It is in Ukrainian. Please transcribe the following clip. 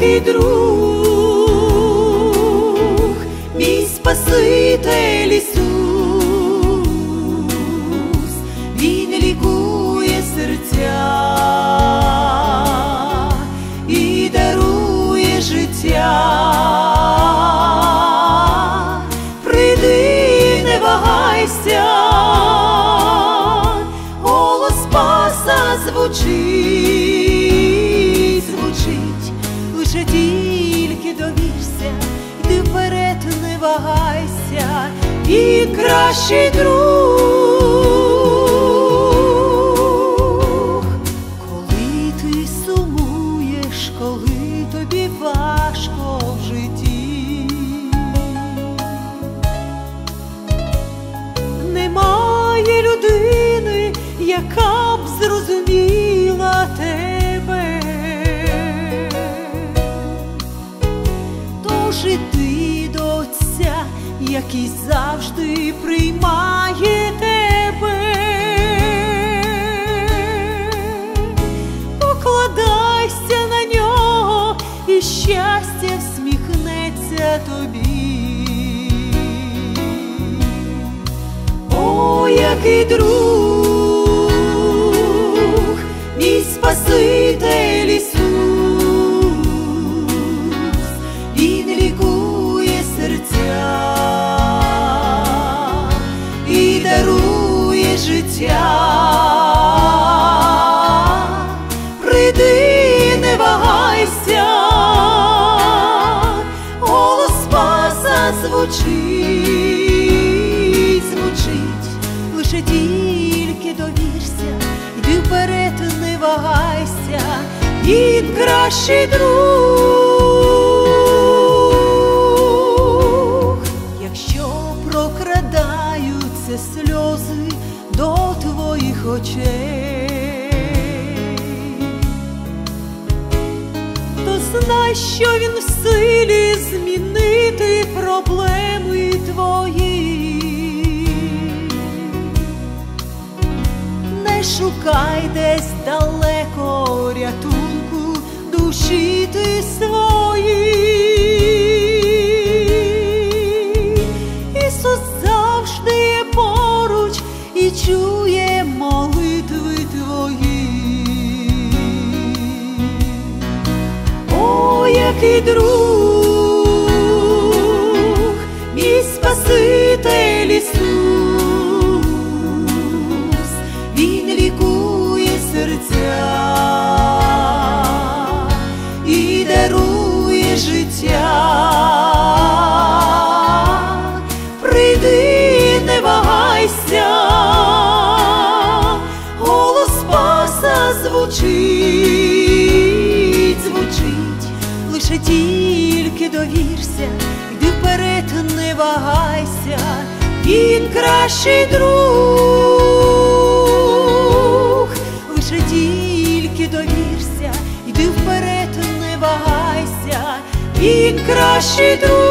який друг, мій Спаситель Ісус, Він лікує серця і дарує життя. Прийди, голос Спаса звучить, і кращий друг, коли ти сумуєш, коли тобі важко в житті. Немає людини, яка б зрозуміла тебе. Тож до Отця, який завжди приймає тебе. Покладайся на нього, і щастя всміхнеться тобі. О, який друг, мій Спаситель і дарує життя. Прийди, не вагайся, голос Спаса звучить, звучить, лише тільки довірся, йди вперед, не вагайся, він кращий друг, якщо прокрадаються сльози до твоїх очей то знай, що він в силі змінити проблеми твої. Не шукай десь далеко рятунку душі ти свої. Чує молитви твої. О, який друг, мій Спаситель Ісус, звучить, звучить, лише тільки довірся, йди вперед, не вагайся, він кращий друг, лише тільки довірся, йди вперед, не вагайся, він кращий друг.